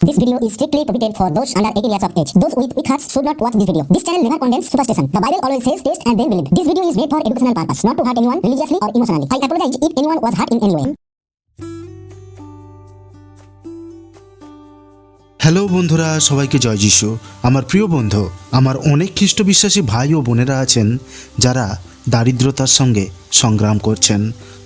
This video is strictly prohibited for those under 18 years of age. Those with weak hearts should not watch this video. This channel never condemns superstition. The Bible always says taste and then believe. This video is made for educational purpose, not to hurt anyone religiously or emotionally. I apologize if anyone was hurt in any way. Hello বন্ধুরা সবাইকে জয় যিশু আমার প্রিয় বন্ধু আমার অনেক খ্রিস্ট বিশ্বাসী ভাই ও বোনেরা আছেন যারা দারিদ্রতার সঙ্গে সংগ্রাম করছেন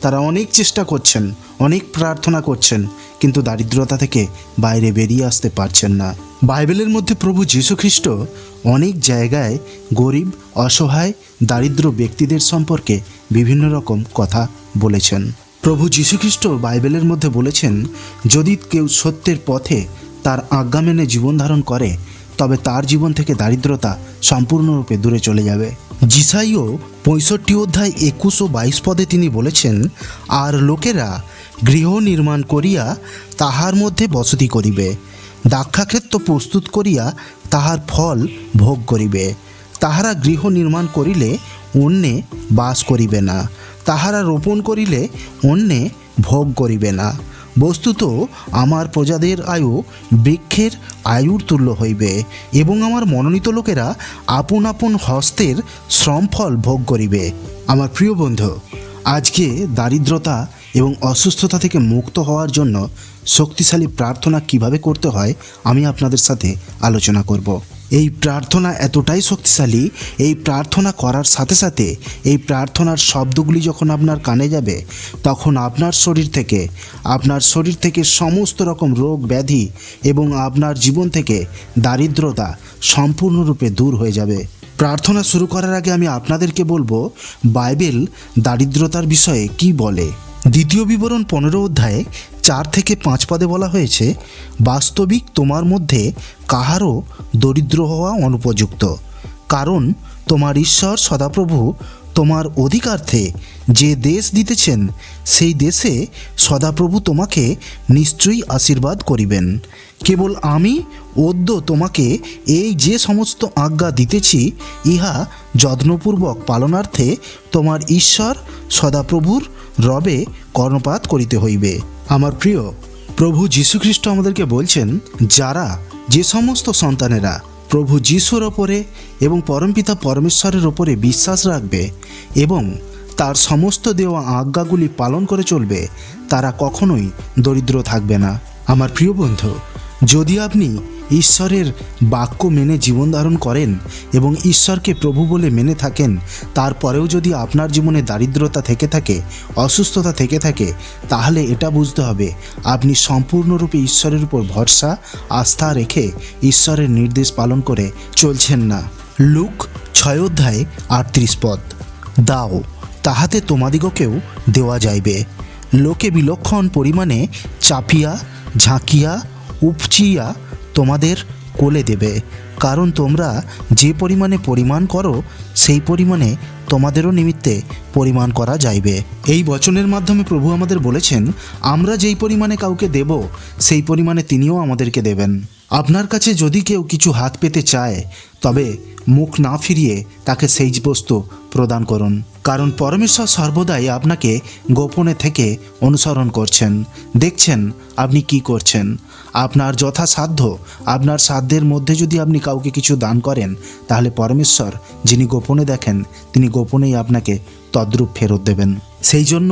তারা অনেক চেষ্টা করছেন, অনেক প্রার্থনা করছেন, কিন্তু দারিদ্রতা থেকে বাইরে বেরিয়ে আসতে পারছেন না। বাইবেলের মধ্যে প্রভু যীশু খ্রিস্ট অনেক জায়গায় গরিব, অসহায়, দারিদ্র ব্যক্তিদের সম্পর্কে বিভিন্ন রকম কথা বলেছেন। প্রভু যীশুখ্রিস্ট বাইবেলের মধ্যে বলেছেন, যদি কেউ সত্যের পথে তার আজ্ঞা মেনে জীবন ধারণ করে, তবে তার জীবন থেকে দারিদ্রতা সম্পূর্ণরূপে দূরে চলে যাবে। জিসাইও পঁয়ষট্টি অধ্যায় একুশ ও বাইশ পদে তিনি বলেছেন, আর লোকেরা গৃহ নির্মাণ করিয়া তাহার মধ্যে বসতি করিবে, দাক্ষাক্ষেত্র প্রস্তুত করিয়া তাহার ফল ভোগ করিবে। তাহারা গৃহ নির্মাণ করিলে অন্যে বাস করিবে না, তাহারা রোপণ করিলে অন্যে ভোগ করিবে না। বস্তুত আমার প্রজাদের আয়ু বৃক্ষের আয়ুর তুল্য হইবে এবং আমার মনোনীত লোকেরা আপন আপন হস্তের শ্রমফল ভোগ করিবে। আমার প্রিয় বন্ধু, আজকে দারিদ্রতা এবং অসুস্থতা থেকে মুক্ত হওয়ার জন্য শক্তিশালী প্রার্থনা কীভাবে করতে হয় আমি আপনাদের সাথে আলোচনা করব। এই প্রার্থনা এতটাই শক্তিশালী, এই প্রার্থনা করার সাথে সাথে এই প্রার্থনার শব্দগুলি যখন আপনার কানে যাবে, তখন আপনার শরীর থেকে, আপনার শরীর থেকে সমস্ত রকম রোগ ব্যাধি এবং আপনার জীবন থেকে দারিদ্রতা সম্পূর্ণরূপে দূর হয়ে যাবে। প্রার্থনা শুরু করার আগে আমি আপনাদেরকে বলব, বাইবেল দারিদ্রতার বিষয়ে কি বলে? দ্বিতীয় বিবরণ পনেরো অধ্যায়ে চার থেকে পাঁচ পদে বলা হয়েছে, বাস্তবিক তোমার মধ্যে কাহারও দরিদ্র হওয়া অনুপযুক্ত, কারণ তোমার ঈশ্বর সদাপ্রভু তোমার অধিকার্থে যে দেশ দিতেছেন, সেই দেশে সদাপ্রভু তোমাকে নিশ্চয়ই আশীর্বাদ করিবেন। কেবল আমি, অদ্য তোমাকে এই যে সমস্ত আজ্ঞা দিতেছি, ইহা যত্নপূর্বক পালনার্থে তোমার ঈশ্বর সদাপ্রভুর রবে কর্ণপাত করিতে হইবে। আমার প্রিয়, প্রভু যীশুখ্রিস্ট আমাদেরকে বলছেন, যারা যে সমস্ত সন্তানেরা প্রভু যিশুর ওপরে এবং পরমপিতা পরমেশ্বরের ওপরে বিশ্বাস রাখবে এবং তার সমস্ত দেওয়া আজ্ঞাগুলি পালন করে চলবে, তারা কখনোই দরিদ্র থাকবে না। আমার প্রিয় বন্ধু, যদি আপনি ঈশ্বরের বাক্য মেনে জীবন ধারণ করেন এবং ঈশ্বরকে প্রভু বলে মেনে থাকেন, তারপরেও যদি আপনার জীবনে দারিদ্রতা থেকে থাকে, অসুস্থতা থেকে থাকে, তাহলে এটা বুঝতে হবে, আপনি সম্পূর্ণরূপে ঈশ্বরের উপর ভরসা, আস্থা রেখে ঈশ্বরের নির্দেশ পালন করে চলছেন না। লুক, ছয় অধ্যায় আটত্রিশ পদ। দাও, তাহাতে তোমাদিগকেও দেওয়া যাইবে। লোকে বিলক্ষণ পরিমাণে চাপিয়া, ঝাঁকিয়া, উপচিয়া তোমাদের কোলে দেবে। কারণ তোমরা যে পরিমাণে পরিমাণ করো, সেই পরিমাণে তোমাদেরও নিমিত্তে পরিমাণ করা যাইবে। এই বচনের মাধ্যমে প্রভু আমাদের বলেছেন, আমরা যেই পরিমাণে কাউকে দেব, সেই পরিমাণে তিনিও আমাদেরকে দেবেন। আপনার কাছে যদি কেউ কিছু হাত পেতে চায়, তবে মুখ না ফিরিয়ে তাকে সেই বস্তু প্রদান করুন, কারণ পরমেশ্বর সর্বদাই আপনাকে গোপনে থেকে অনুসরণ করছেন। দেখছেন আপনি কি করছেন? আপনার যথাসাধ্য, আপনার সাধ্যের মধ্যে যদি আপনি কাউকে কিছু দান করেন, তাহলে পরমেশ্বর যিনি গোপনে দেখেন, তিনি গোপনেই আপনাকে তদ্রূপ ফেরত দেবেন। সেই জন্য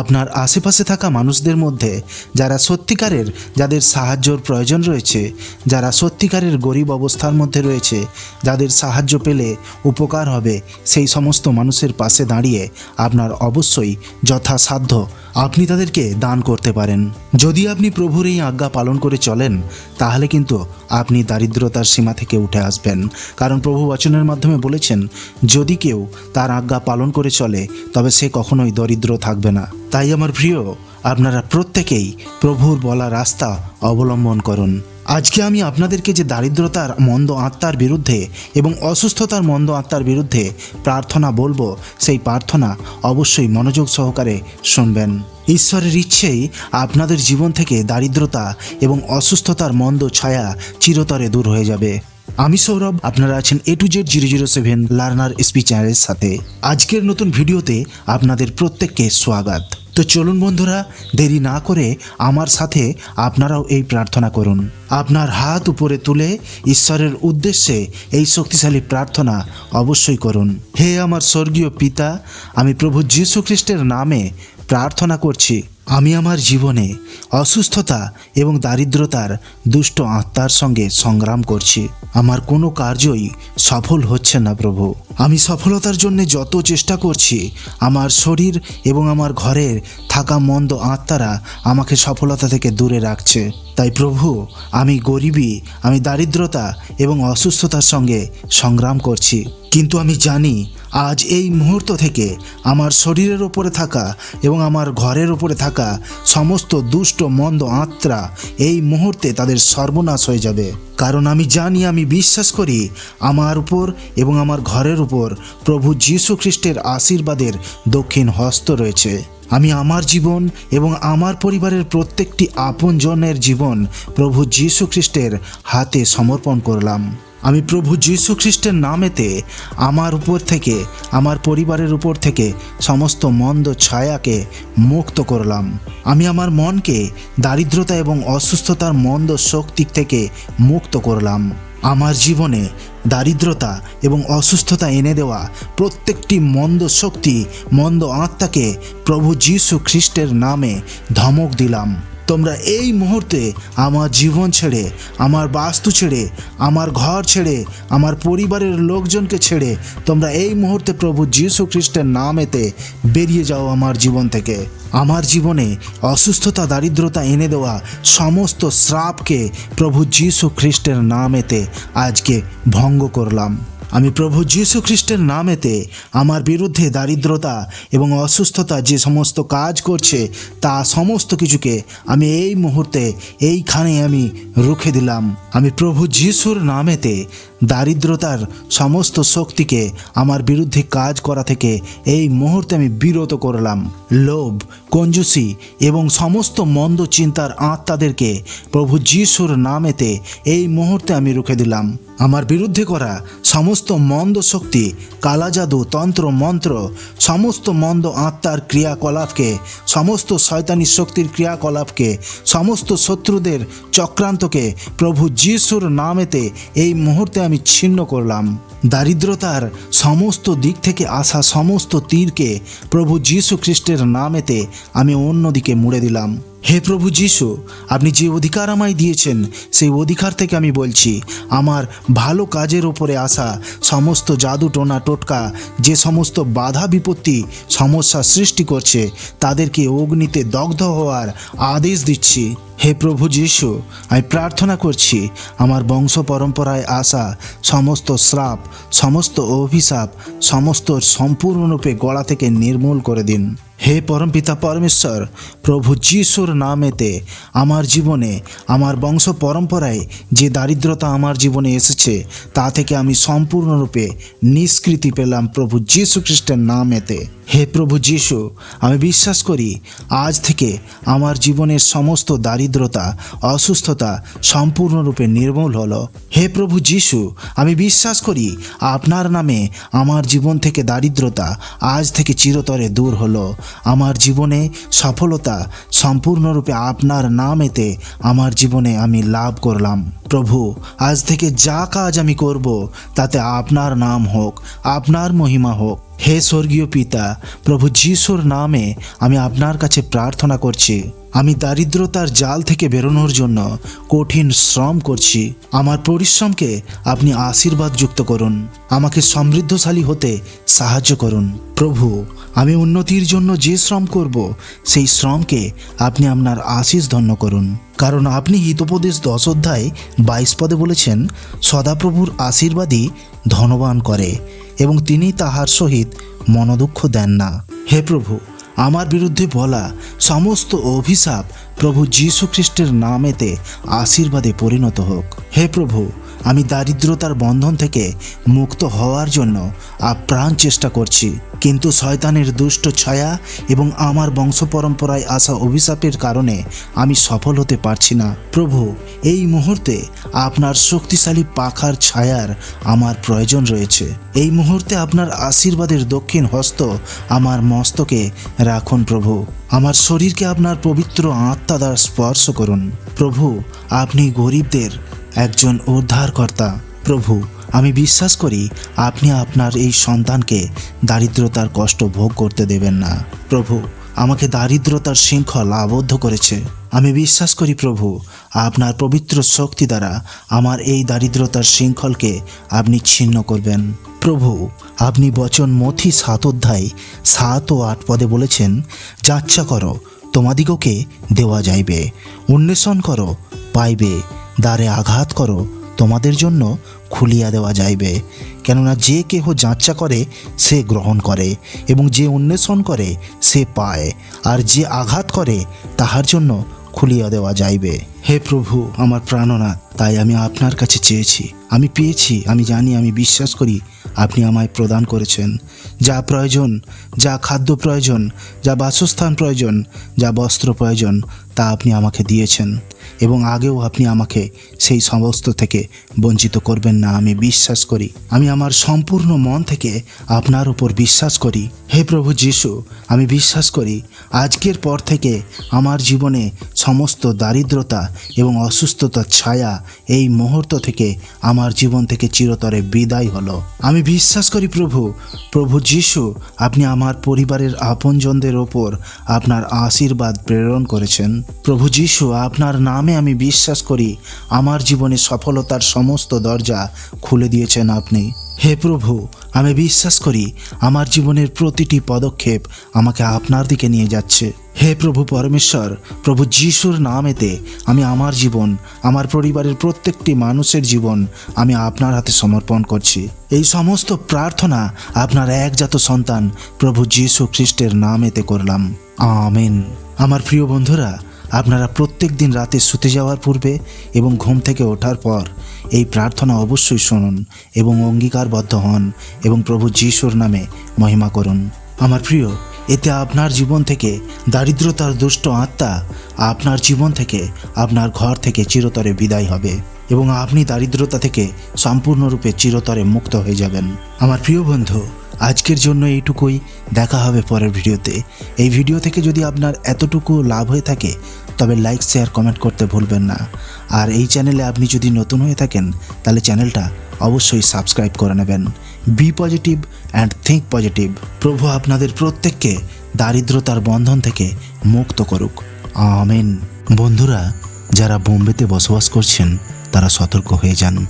আপনার আশেপাশে থাকা মানুষদের মধ্যে যারা সত্যিকারের, যাদের সাহায্যর প্রয়োজন রয়েছে, যারা সত্যিকারের গরিব অবস্থার মধ্যে রয়েছে, যাদের সাহায্য পেলে উপকার হবে, সেই সমস্ত মানুষের পাশে দাঁড়িয়ে আপনার অবশ্যই যথাসাধ্য আপনি তাদেরকে দান করতে পারেন। যদি আপনি প্রভুর এই আজ্ঞা পালন করে চলেন, তাহলে কিন্তু আপনি দারিদ্রতার সীমা থেকে উঠে আসবেন। কারণ প্রভু বচনের মাধ্যমে বলেছেন, যদি কেউ তার আজ্ঞা পালন করে চলে, তবে সে কখনোই দরিদ্র থাকবে না। তাই আমার প্রিয় আপনারা প্রত্যেকেই প্রভুর বলা রাস্তা অবলম্বন করুন। আজকে আমি আপনাদেরকে যে দারিদ্রতার মন্দ আত্মার বিরুদ্ধে এবং অসুস্থতার মন্দ আত্মার বিরুদ্ধে প্রার্থনা বলব, সেই প্রার্থনা অবশ্যই মনোযোগ সহকারে শুনবেন। ঈশ্বরের ইচ্ছেই আপনাদের জীবন থেকে দারিদ্রতা এবং অসুস্থতার মন্দ ছায়া চিরতরে দূর হয়ে যাবে। আমি সৌরভ, আপনারা আছেন A to Z zero zero seven learner SP চ্যানেলের সাথে। আজকের নতুন ভিডিওতে আপনাদের প্রত্যেককে স্বাগত। তো চলুন বন্ধুরা, দেরি না করে আমার সাথে আপনারাও এই প্রার্থনা করুন। আপনার হাত উপরে তুলে ঈশ্বরের উদ্দেশ্যে এই শক্তিশালী প্রার্থনা অবশ্যই করুন। হে আমার স্বর্গীয় পিতা, আমি প্রভু যীশু খ্রিস্টের নামে প্রার্থনা করছি। আমি আমার জীবনে অসুস্থতা এবং দারিদ্রতার দুষ্ট আত্মার সঙ্গে সংগ্রাম করছি। আমার কোনো কার্যই সফল হচ্ছে না প্রভু। আমি সফলতার জন্য যত চেষ্টা করছি, আমার শরীর এবং আমার ঘরের থাকা মন্দ আত্মারা আমাকে সফলতা থেকে দূরে রাখছে। তাই প্রভু, আমি গরিবী, আমি দারিদ্রতা এবং অসুস্থতার সঙ্গে সংগ্রাম করছি। কিন্তু আমি জানি, আজ এই মুহূর্ত থেকে আমার শরীরের ওপরে থাকা এবং আমার ঘরের ওপরে থাকা সমস্ত দুষ্ট, মন্দ আত্মা এই মুহূর্তে তাদের সর্বনাশ হয়ে যাবে। কারণ আমি জানি, আমি বিশ্বাস করি, আমার উপর এবং আমার ঘরের উপর প্রভু যীশু খ্রিস্টের আশীর্বাদের দক্ষিণ হস্ত রয়েছে। আমি আমার জীবন এবং আমার পরিবারের প্রত্যেকটি আপনজনের জীবন প্রভু যীশু খ্রিস্টের হাতে সমর্পণ করলাম। আমি প্রভু যীশু খ্রিস্টের নামেতে আমার উপর থেকে, আমার পরিবারের উপর থেকে সমস্ত মন্দ ছায়াকে মুক্ত করলাম। আমি আমার মনকে দারিদ্রতা এবং অসুস্থতার মন্দ শক্তি থেকে মুক্ত করলাম। আমার জীবনে দারিদ্রতা এবং অসুস্থতা এনে দেওয়া প্রত্যেকটি মন্দ শক্তি, মন্দ আত্মাকে প্রভু যীশু খ্রিস্টের নামে ধমক দিলাম। তোমরা এই মুহূর্তে আমার জীবন ছেড়ে, আমার বাস্তু ছেড়ে, আমার ঘর ছেড়ে, আমার পরিবারের লোকজনকে ছেড়ে, তোমরা এই মুহূর্তে প্রভু যীশু খ্রিস্টের নামেতে বেরিয়ে যাও আমার জীবন থেকে। আমার জীবনে অসুস্থতা, দারিদ্রতা এনে দেওয়া সমস্ত শ্রাপকে প্রভু যীশু খ্রিস্টের নামেতে আজকে ভঙ্গ করলাম। আমি প্রভু যীশু খ্রিস্টের নামেতে আমার বিরুদ্ধে দারিদ্রতা এবং অসুস্থতা যে সমস্ত কাজ করছে, তা সমস্ত কিছুকে আমি এই মুহূর্তে এইখানে আমি রুখে দিলাম। আমি প্রভু যিশুর নামেতে দারিদ্রতার সমস্ত শক্তিকে আমার বিরুদ্ধে কাজ করা থেকে এই মুহূর্তে আমি বিরত করলাম। লোভ, কঞ্জুসি এবং সমস্ত মন্দ চিন্তার আত্মাদেরকে প্রভু যিশুর নামেতে এই মুহূর্তে আমি রুখে দিলাম। আমার বিরুদ্ধে করা সমস্ত মন্দ শক্তি কালা জাদু তন্ত্র, মন্ত্র, সমস্ত মন্দ আত্মার ক্রিয়াকলাপকে, সমস্ত শয়তানি শক্তির ক্রিয়াকলাপকে, সমস্ত শত্রুদের চক্রান্তকে প্রভু যিশুর নামেতে এই মুহূর্তে আমি ছিন্ন করলাম। দারিদ্রতার সমস্ত দিক থেকে আসা সমস্ত তীরকে প্রভু যীশু খ্রিস্টের নামেতে আমি অন্যদিকে মুড়ে দিলাম। হে প্রভু যিশু, আপনি যে অধিকার আমায় দিয়েছেন, সেই অধিকার থেকে আমি বলছি, আমার ভালো কাজের ওপরে আসা সমস্ত জাদু টোনা টোটকা, যে সমস্ত বাধা বিপত্তি, সমস্যা সৃষ্টি করছে, তাদেরকে অগ্নিতে দগ্ধ হওয়ার আদেশ দিচ্ছি। হে প্রভু যিশু, আমি প্রার্থনা করছি, আমার বংশ পরম্পরায় আসা সমস্ত শ্রাপ সমস্ত অভিশাপ, সমস্ত সম্পূর্ণরূপে গড়া থেকে নির্মূল করে দিন। হে পরমপিতা পরমেশ্বর, প্রভু যিশুর নামেতে আমার জীবনে, আমার বংশ পরম্পরায় যে দারিদ্রতা আমার জীবনে এসেছে, তা থেকে আমি সম্পূর্ণরূপে নিষ্কৃতি পেলাম প্রভু যীশু খ্রিস্টের নামেতে। হে প্রভু যিশু, আমি বিশ্বাস করি আজ থেকে আমার জীবনের সমস্ত দারিদ্রতা, অসুস্থতা সম্পূর্ণরূপে নির্মূল হলো। হে প্রভু যিশু, আমি বিশ্বাস করি আপনার নামে আমার জীবন থেকে দারিদ্রতা আজ থেকে চিরতরে দূর হলো। আমার জীবনে সফলতা সম্পূর্ণরূপে আপনার নামেতে আমার জীবনে আমি লাভ করলাম। প্রভু, আজ থেকে যা কাজ আমি করব, তাতে আপনার নাম হোক, আপনার মহিমা হোক। হে স্বর্গীয় পিতা, প্রভু যিশুর নামে আমি আপনার কাছে প্রার্থনা করছি। আমি দারিদ্রতার জাল থেকে বেরোনোর জন্য কঠিন শ্রম করছি। আমার পরিশ্রমকে আপনি আশীর্বাদ যুক্ত করুন। আমাকে সমৃদ্ধশালী হতে সাহায্য করুন। প্রভু, আমি উন্নতির জন্য যে শ্রম করব, সেই শ্রমকে আপনি আপনার আশিস ধন্য করুন। কারণ আপনি হিতোপদেশ দশ অধ্যায় বাইশ পদে বলেছেন, সদাপ্রভুর আশীর্বাদই ধনবান করে। এবং তিনি তাহার সহিত মনোদুঃখ দেন না। হে প্রভু, আমার বিরুদ্ধে বলা সমস্ত অভিশাপ প্রভু যীশু খ্রিস্টের নামেতে আশীর্বাদে পরিণত হোক। হে প্রভু, আমি দারিদ্রতার বন্ধন থেকে মুক্ত হওয়ার জন্য আপ্রাণ চেষ্টা করছি। কিন্তু শয়তানের দুষ্ট ছায়া এবং আমার বংশ পরম্পরায় আসা অভিশাপের কারণে আমি সফল হতে পারছি না। প্রভু, এই মুহূর্তে আপনার শক্তিশালী পাখার ছায়ার আমার প্রয়োজন রয়েছে। এই মুহূর্তে আপনার আশীর্বাদের দক্ষিণ হস্ত আমার মস্তকে রাখুন প্রভু। আমার শরীরকে আপনার পবিত্র আত্মা দ্বারা স্পর্শ করুন। প্রভু, আপনি গরিবদের একজন উদ্ধারকর্তা। প্রভু আমি বিশ্বাস করি আপনি আপনার এই সন্তানকে দারিদ্রতার কষ্ট ভোগ করতে দেবেন না। প্রভু, আমাকে দারিদ্রতার শৃঙ্খল আবদ্ধ করেছে। আমি বিশ্বাস করি প্রভু, আপনার পবিত্র শক্তি দ্বারা আমার এই দারিদ্রতার শৃঙ্খলকে আপনি ছিন্ন করবেন। প্রভু, আপনি বচন মথি সাত অধ্যায় সাত ও আট পদে বলেছেন, যাচ্ছা করো, তোমাদিগকে দেওয়া যাইবে। উন্বেষণ করো, পাইবে। দ্বারে আঘাত করো তোমাদের জন্য খুলিয়া দেওয়া যাইবে। কেননা যে কেহ যাচ্চা করে, সে গ্রহণ করে এবং যে অন্বেষণ করে, সে পায়। আর যে আঘাত করে, তাহার জন্য খুলিয়া দেওয়া যাইবে। হে প্রভু, আমার প্রাণনা তাই আমি আপনার কাছে চেয়েছি। আমি পেয়েছি, আমি জানি, আমি বিশ্বাস করি। আপনি আমায় প্রদান করেছেন। যা প্রয়োজন, যা খাদ্য প্রয়োজন, যা বাসস্থান প্রয়োজন, যা বস্ত্র প্রয়োজন, তা আপনি আমাকে দিয়েছেন এবং আগেও আপনি আমাকে সেই সমস্ত থেকে বঞ্চিত করবেন না, আমি বিশ্বাস করি। আমি আমার সম্পূর্ণ মন থেকে আপনার উপর বিশ্বাস করি। হে প্রভু যিশু, আমি বিশ্বাস করি, আজকের পর থেকে আমার জীবনে সমস্ত দারিদ্রতা এবং অসুস্থতার ছায়া এই মুহূর্ত থেকে আমার জীবন থেকে চিরতরে বিদায় হলো। আমি বিশ্বাস করি প্রভু প্রভু যিশু, আপনি আমার পরিবারের আপনজনদের ওপর আপনার আশীর্বাদ প্রেরণ করেছেন। প্রভু যিশু, আপনার নামে আমি বিশ্বাস করি আমার জীবনে সফলতার সমস্ত দরজা খুলে দিয়েছেন আপনি। হে প্রভু, আমি বিশ্বাস করি আমার জীবনের প্রতিটি পদক্ষেপ আমাকে আপনার দিকে নিয়ে যাচ্ছে। হে প্রভু পরমেশ্বর, প্রভু যিশুর নামেতে আমি আমার জীবন, আমার পরিবারের প্রত্যেকটি মানুষের জীবন আমি আপনার হাতে সমর্পণ করছি। এই সমস্ত প্রার্থনা আপনার একজাত সন্তান প্রভু যিশু খ্রিস্টের নামেতে করলাম। আমেন। আমার প্রিয় বন্ধুরা আপনারা প্রত্যেক দিন রাতে শুতে যাওয়ার পূর্বে এবং ঘুম থেকে ওঠার পর এই প্রার্থনা অবশ্যই শুনুন এবং অঙ্গীকারবদ্ধ হন এবং প্রভু যিশুর নামে মহিমা করুন। আমার প্রিয়, এতে আপনার জীবন থেকে দারিদ্রতার দুষ্ট আত্মা আপনার জীবন থেকে আপনার ঘর থেকে চিরতরে বিদায় হবে এবং আপনি দারিদ্রতা থেকে সম্পূর্ণরূপে চিরতরে মুক্ত হয়ে যাবেন। আমার প্রিয় বন্ধু আজকের জন্য এইটুকুই। দেখা হবে পরের ভিডিওতে। এই ভিডিও থেকে যদি আপনার এতটুকু লাভ হয়ে থাকে, তবে লাইক, শেয়ার, কমেন্ট করতে ভুলবেন না। আর এই চ্যানেলে আপনি যদি নতুন হয়ে থাকেন, তাহলে চ্যানেলটা অবশ্যই সাবস্ক্রাইব করে নেবেন। Be positive and think positive প্রভু আপনাদের প্রত্যেককে দারিদ্রতার বন্ধন থেকে মুক্ত করুক। আমেন। বন্ধুরা, যারা বোম্বেতে বসবাস করছেন, তারা সতর্ক হয়ে যান।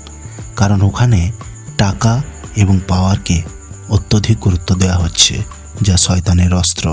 কারণ ওখানে টাকা এবং পাওয়ারকে অত্যধিক গুরুত্ব দেওয়া হচ্ছে যা শয়তানের অস্ত্র।